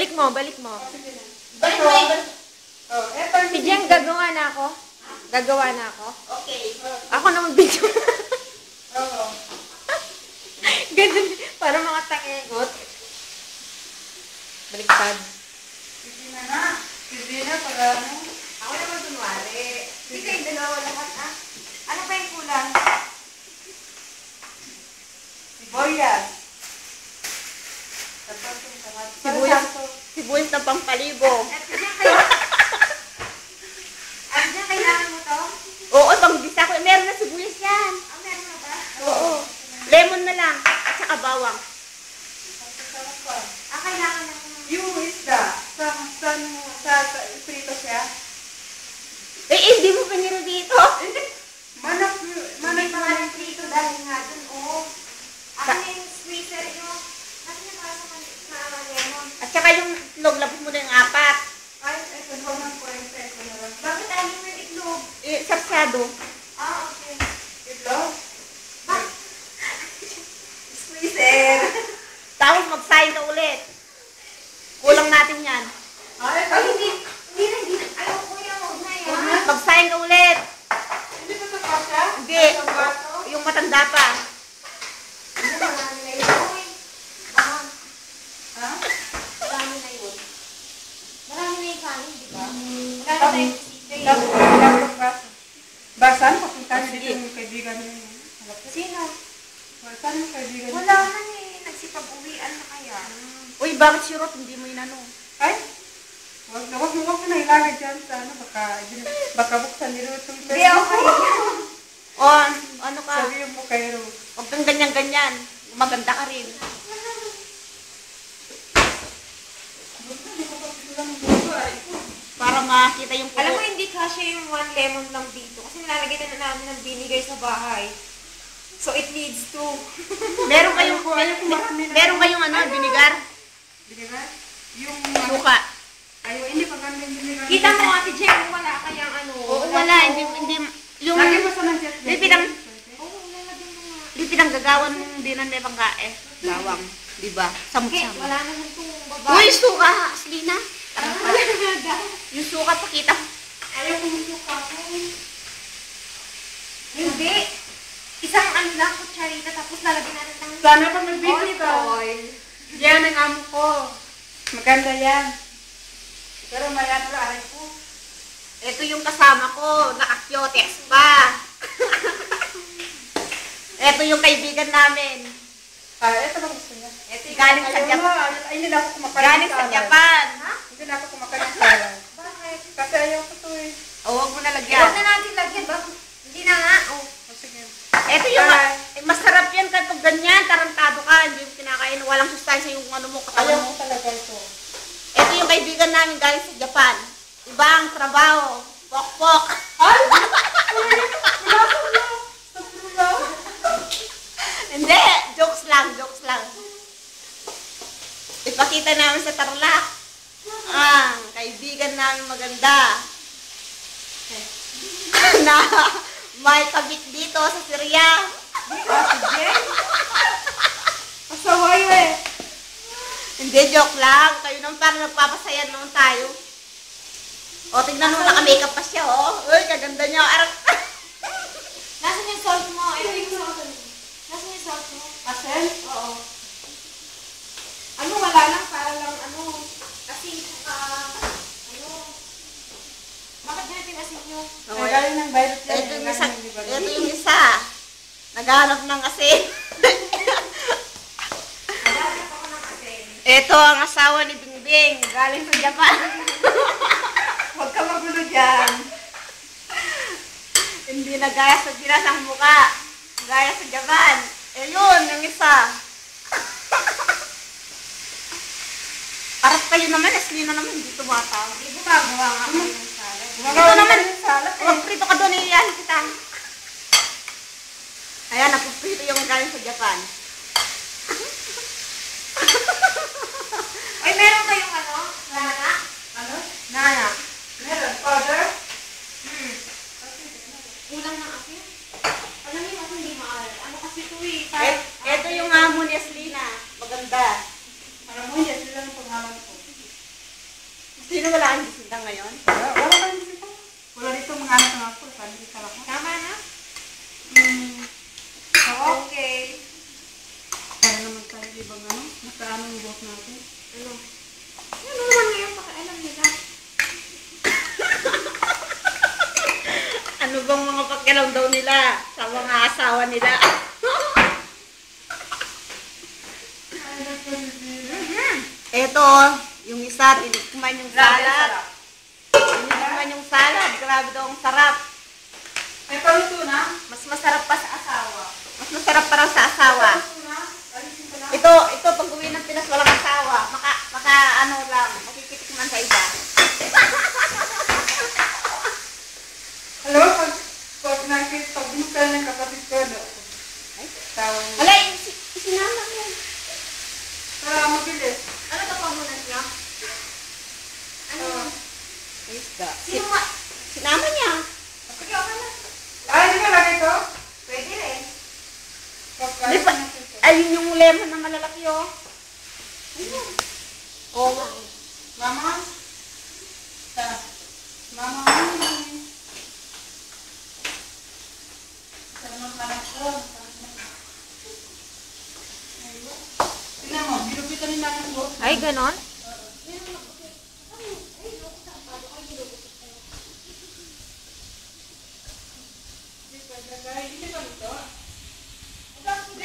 Balik mo, balik mo. Oh, eto yung Si Jen, gagawa na ako. Gagawa na ako. Okay. Ako naman video. Oo. Ganun. Para mga tangengot. Baliktad. Sige na na. Sige na para ano. Ako naman kunwari. Hindi kayo dalawa lahat ah. Ano pa yung kulang? Sibuyas. Tapos yung kamatis. Sibuyas. Para sa- Na pangpalibo. At diyan kailangan mo to? Oo, pang bisa ko. Meron na sibuyas yan. Ah, meron na ba? Oo. Lemon na lang. At saka bawang. Ah, kailangan na. Yung isda, sa, sa, sa, sa, prito siya. Eh, hindi mo piniro dito. Manok, Manay manok pa nga ng prito dahil nga dun, oh. Ako na yung yung... Ano yung para sa man- sa lemon? At saka yung itlog, labas mo na yung apat. Ay, ito, po yung peso na lang. Bakit tayo may itlog? Eh, sarsyado. Ah, okay. Ito? Squeezer. Tapos mag-sign ka ulit. Kulang natin yan. Ay, Ay, hindi. Hindi na, hindi. Ayaw ko yung huwag na yan. Mag-sign ka ulit. Hindi ba ito kasha? Hindi. Ang bato? Yung matanda pa. Ano, marami na yun. Uy. Ah, Ha? marami na yun. Marami na yung kanin, di ba? Marami Tapos, tayong sisig. tapos, tapos, basa. Basan, pakita niyo Sige. dito yung kaibigan niyo. Sino? Basan yung kaibigan niyo. Wala man eh. Nagsipag-uwian na kaya. Uy, bakit si Ruth hindi mo inano? Ay, wag na, wag mo, wag mo na ilagay dyan sa ano, baka, baka buksan nilo itong Hindi, okay. O, an- ano ka? Sabihin mo kay Ruth. Huwag kang ganyan-ganyan. Maganda ka rin. Para makita yung Alam mo, hindi kasya yung one lemon lang dito. Kasi nilalagay na namin ng binigay sa bahay. So, it needs two. Meron kayong, ayoko, marami na. meron kayong ano, binigar? Di ba? Yung, Suka. ayo, hindi pa yung binigay. Kita mo, Ate Jen, kung wala kayang ano. Oo, wala. Hindi, hindi, yung, Lagyan mo sa ng jet Hindi, pinang, Oo, lalagyan mo nga. hindi pinanggagawan mong dinan may pangkae. Bawang. Di ba? Okay, Samot-samot. wala naman itong babae. Uy, suka, Selena. Wala na daw. Yung suka, pakita. Ayaw ko yung suka ko. Hindi. Isang ano lang, kutsarita, tapos lalagyan natin ng Sana pa olive ka. oil. Yan ang amo ko. Maganda yan. Pero may lang, aray ko. Ito yung kasama ko, naka-cute pa. Ito yung kaibigan namin. Ah, ito bang gusto niya? Ito yung galing sa Japan. ay, hindi na ako kumakain Galing ng sa. Japan. Ha? Hindi na ako. Bakit? Kasi ayaw ko to eh. O, huwag mo na Huwag lagyan. na natin lagyan. Bakit? Hindi na nga. Oh. O, sige. Ito yung, Bye. eh, masarap yan kapag ganyan, tarantado ka, hindi mo kinakain, walang sustansya yung ano mo, Ayaw katawan ko mo. talaga ito. Ito yung kaibigan namin galing sa Japan. Ibang trabaho, pok-pok. Ay! Ko. Hindi, jokes lang, jokes lang. Ipakita namin sa Tarlac. Ah, namin maganda. na may kabit dito sa Syria. Ate Jen? Pasaway eh. Hindi, joke lang. Kayo naman parang nagpapasaya naman tayo. O, tignan mo, naka-makeup pa siya, oh. Uy, kaganda niya. Arang... Nasaan yung salt mo? Nasaan yung salt mo? Asen? Oo. Ano, wala lang. Para lang, ano. Kasi, ah, ano. Bakit ganito yung asin nyo? Ang galing ng virus yan. ito, yung Galing isa, ng liver. ito yung isa. Naghanap ng asin. Ito ang asawa ni Bingbing. Galing sa Japan. Huwag ka magulo dyan. Hindi na gaya sa Pinas ang mukha. Gaya sa Japan. Eh yun, yung isa. Arap kayo naman, Eslina naman, hindi tumatawag. Hindi gumagawa nga ako ng salad. Ito naman. salad eh. Huwag prito ka doon, iyan kita. Ayan, napuprito yung galing sa Japan. Ay, meron kayong ano? Lana? Ano? Nana. Meron. Powder? Hmm. Kulang ng asin. Alam niyo ako hindi maalat. Ano kasi ito eh. Eh, ito yung amo ni Eslina. Maganda. Alam mo, yan sila ang pangalan ko. Sino wala ang bisita ngayon? Wala, wala kang bisita. Wala dito mga anak ng ako. Sabi kita ako. Tama na? Okay. Para naman tayo, di ba ano? Nakaano yung boss natin. Ano? Ano naman ngayon pakialam nila? Ano bang mga pakialam daw nila sa mga asawa nila? Ito, yung isa, tinikman yung salad. Tinikman yung salad. Grabe daw ang sarap. Ay, paluto na? Mas masarap pa sa asawa. Mas masarap para sa asawa. Paluto na? Alisin ko na. Ito, ito pag uwi ng Pinas walang asawa. Maka, maka ano lang, makikitikman sa iba. Hello? Pag, pag nakita, pag bumusta ng kapatid ko, no? Ay, tawag mo. Wala, si, sinama mo. Para mabilis. Ano to pamunan niya? Ano? Ah. Ka. Sino nga? Sinama niya. Sige, okay na. Ay, di ba lagay ko? Pwede rin. Di ba, ayun yung lemon na malalaki oh. Ayun. Nga. Mama? Ta. Mama, ano Sama ka na ko. Ay, ganon?